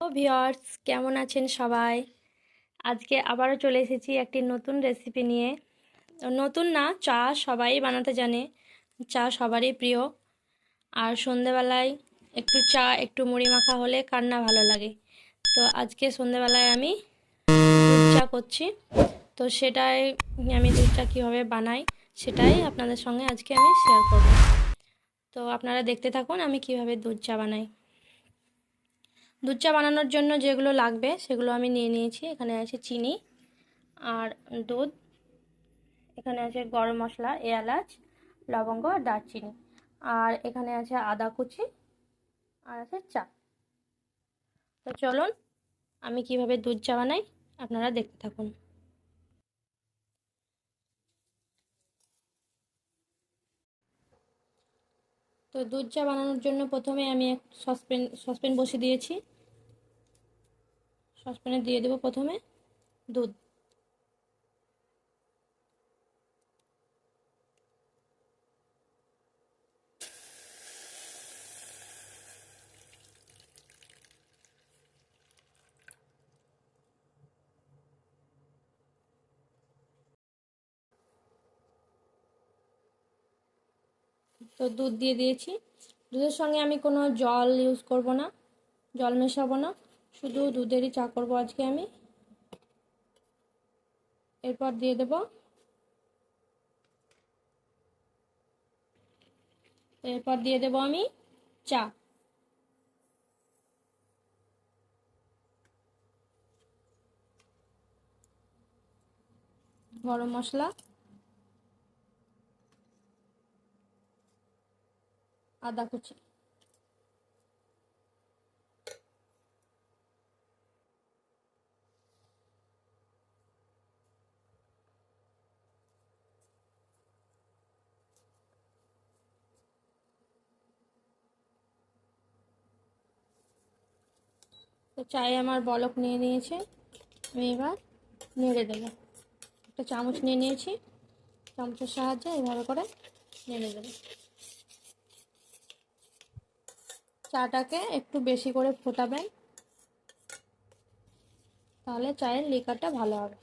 ও viewers কেমন আছেন সবাই? আজকে আবারও চলে এসেছি একটি নতুন রেসিপি নিয়ে। নতুন না, চা সবাই বানাতে জানে। চা সবারই প্রিয়। আর সন্ধেবেলায় একটু চা, একটু মুড়ি মাখা হলে কান্না ভালো লাগে। তো আজকে সন্ধেবেলায় আমি দুধ চা করছি। তো সেটাই আমি দুধ চা কীভাবে বানাই সেটাই আপনাদের সঙ্গে আজকে আমি শেয়ার করব। তো আপনারা দেখতে থাকুন আমি কীভাবে দুধ চা বানাই। দুধ চা বানানোর জন্য যেগুলো লাগবে সেগুলো আমি নিয়ে নিয়েছি। এখানে আছে চিনি আর দুধ। এখানে আছে গরম মশলা, এলাচ, লবঙ্গ আর দারচিনি। আর এখানে আছে আদা কুচি আর আছে চা। তো চলুন, আমি কীভাবে দুধ চা বানাই আপনারা দেখতে থাকুন। তো দুধ চা বানানোর জন্য প্রথমে আমি এক সসপ্যান সসপ্যান বসে দিয়েছি। সসপ্যানে দিয়ে দেবো প্রথমে দুধ। তো দুধ দিয়ে দিয়েছি। দুধের সঙ্গে আমি কোনো জল ইউজ করব না, জল মেশাবো না। শুধু দুধেরই চা করব আজকে আমি। এরপর দিয়ে দেব। এরপর দিয়ে দেব আমি চা। গরম মশলা। আদা কুচি। তো চায়ে আমার বলক নিয়ে নিয়েছে। আমি এবার নেড়ে দেবো। একটা চামচ নিয়ে নিয়েছি। চামচের সাহায্যে এভাবে করে নেড়ে দেবো। চাটাকে একটু বেশি করে ফোটাবেন। তাহলে চায়ের লিকারটা ভালো হবে।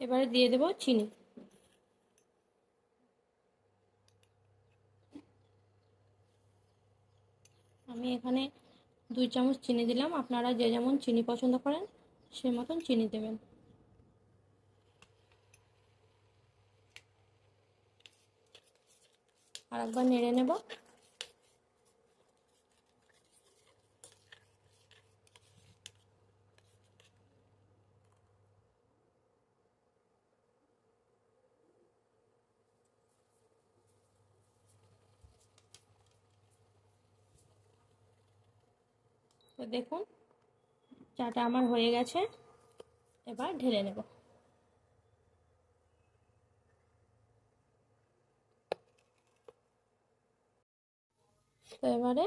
এবারে দিয়ে দেব চিনি। আমি এখানে দুই চামচ চিনি দিলাম। আপনারা যে যেমন চিনি পছন্দ করেন, সে মতন চিনি দেবেন। আর একবার নেড়ে নেব। তো দেখুন, চাটা আমার হয়ে গেছে। এবার ঢেলে নেব। তো এবারে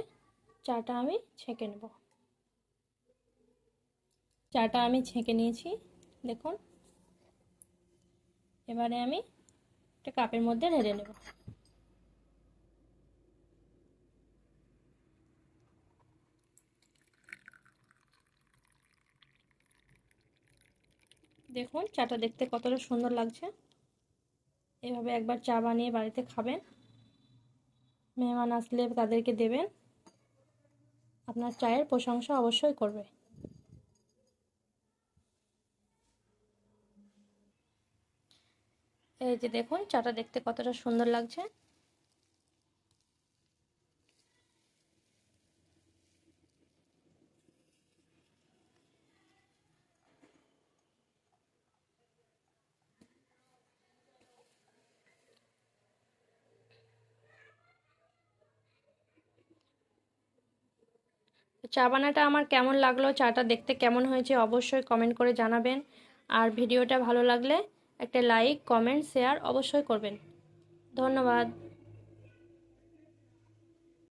চাটা আমি ছেঁকে নেব। চাটা আমি ছেঁকে নিয়েছি, দেখুন। এবারে আমি একটা কাপের মধ্যে ঢেলে নেব। দেখুন, চাটা দেখতে কতটা সুন্দর লাগছে। এভাবে একবার চা বানিয়ে বাড়িতে খাবেন। মেহমান আসলে তাদেরকে দেবেন। আপনার চায়ের প্রশংসা অবশ্যই করবে। এই যে দেখুন, চাটা দেখতে কতটা সুন্দর লাগছে। চা বানাটা আমার কেমন লাগল? চাটা দেখতে কেমন হয়েছে? অবশ্যই কমেন্ট করে জানাবেন। আর ভিডিওটা ভালো লাগলে একটা লাইক কমেন্ট শেয়ার অবশ্যই করবেন। ধন্যবাদ।